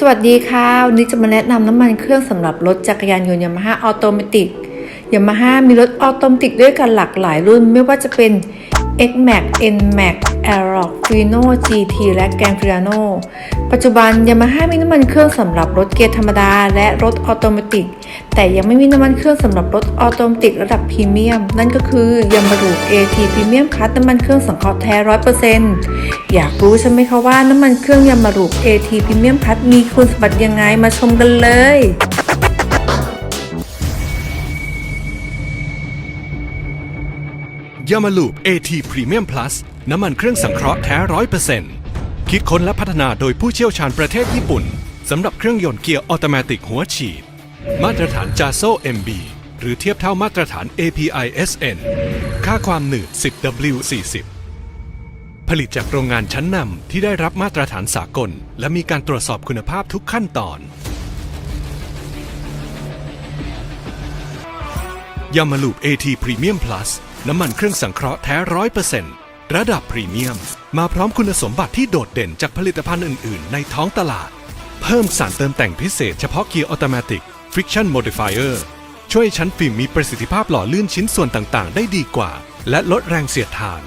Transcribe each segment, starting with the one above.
สวัสดีค่ะ วันนี้จะมาแนะนำน้ำมันเครื่องสำหรับรถจักรยานยนต์ยามาฮ่าออโตเมติกยามาฮ่ามีรถออโตเมติกด้วยกันหลากหลายรุ่น ไม่ว่าจะเป็น X Max N Max Aerox Fino GT และ Gran Fiano ปัจจุบันยามาฮ่ามีน้ำมันเครื่องสำหรับรถเกียร์ธรรมดา และรถออโตเมติก แต่ยังไม่มีน้ำมันเครื่องสำหรับรถออโตเมติกระดับพรีเมียม นั่นก็คือยามารู AT Premium Plus น้ำมันเครื่องสังเคราะห์แท้100%อร์เซนต์อยากรู้ใช่ไหมคะว่าน้ำมันเครื่องยามารู AT Premium Plus มีคุณสมบัติยังไงมาชมกันเลยยามาลูป AT Premium Plus น้ำมันเครื่องสังเคราะห์แท้ร้อยเปอร์เซ็นต์คิดค้นและพัฒนาโดยผู้เชี่ยวชาญประเทศญี่ปุ่นสำหรับเครื่องยนต์เกียร์ออโตเมติกหัวฉีด มาตรฐาน JASO MB หรือเทียบเท่ามาตรฐาน API SN ค่าความหนืด 10W40 ผลิตจากโรงงานชั้นนำที่ได้รับมาตรฐานสากล และมีการตรวจสอบคุณภาพทุกขั้นตอนยามาลูป AT Premium Plus น้ำมันเครื่องสังเคราะห์แท้ร้อยเปอร์เซ็นต์ ระดับพรีเมียม มาพร้อมคุณสมบัติที่โดดเด่นจากผลิตภัณฑ์อื่น ๆ ในท้องตลาด เพิ่มสารเติมแต่งพิเศษเฉพาะเกียร์ออโตเมติก Friction Modifier ช่วยชั้นฟิล์มมีประสิทธิภาพหล่อลื่นชิ้นส่วนต่าง ๆ ได้ดีกว่า และลดแรงเสียดทาน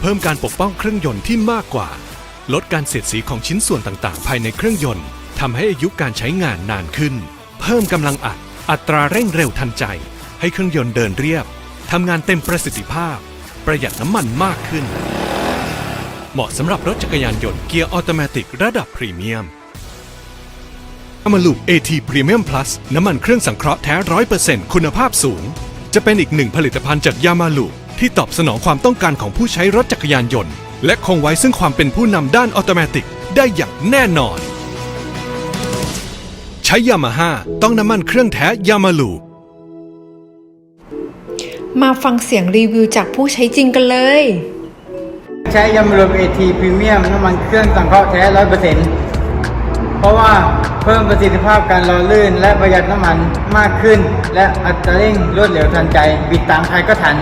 เพิ่มการปกป้องเครื่องยนต์ที่มากกว่า ลดการเสียดสีของชิ้นส่วนต่าง ๆ ภายในเครื่องยนต์ทำให้อายุการใช้งานนานขึ้น เพิ่มกำลังอัด อัตราเร่งเร็วทันใจ ให้เครื่องยนต์เดินเรียบทำงานเต็มประสิทธิภาพ ประหยัดน้ำมันมากขึ้น เหมาะสำหรับรถจักรยานยนต์เกียร์ออโตเมติกระดับพรีเมียม a m a l u AT Premium Plus น้ำมันเครื่องสังเคราะห์แท้ร้อยเปอร์เซ็นต์คุณภาพสูง จะเป็นอีกหนึ่งผลิตภัณฑ์จากยามาลูที่ตอบสนองความต้องการของผู้ใช้รถจักรยานยนต์ และคงไว้ซึ่งความเป็นผู้นำด้านออโตเมติกได้อย่างแน่นอน ใช้ยามาฮ่าต้องน้ำมันเครื่องแท้ยามาลู มาฟังเสียงรีวิวจากผู้ใช้จริงกันเลย ใช้ยำรวมเอทีพรีเมียมน้ำมันเครื่องสังเคราะห์แท้ร้อยเปอร์เซ็นต์เพราะว่าเพิ่มประสิทธิภาพการรอลื่น และประหยัดน้ำมันมากขึ้น และอัตราเร่งรวดเร็วทันใจ บิดตามใครก็ทัน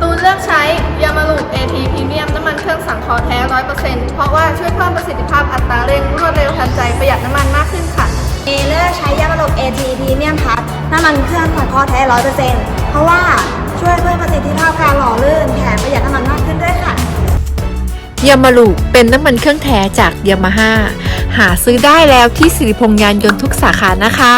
ตูนเลือกใช้ยามาลูอทีพรีเมียมน้ำมันเครื่องสังเคราะห์แท้ร้อยเปอร์เซ็นต์เพราะว่าช่วยเพิ่มประสิทธิภาพอัตราเร่งรวดเร็วทันใจประหยัดน้ำมันมากขึ้นค่ะ เอเลือกใช้ยามาลูอทีพรีเมียมพัดน้ำมันเครื่องสังเคราะห์แท้ร้อยเปอร์เซ็นต์เพราะว่าช่วยเพิ่มประสิทธิภาพการหล่อลื่นแถมประหยัดน้ำมันมากขึ้นด้วยค่ะ ยามาลูเป็นน้ำมันเครื่องแท้จากยามาฮ่าหาซื้อได้แล้วที่สิริพงษ์ยานยนต์ทุกสาขานะคะ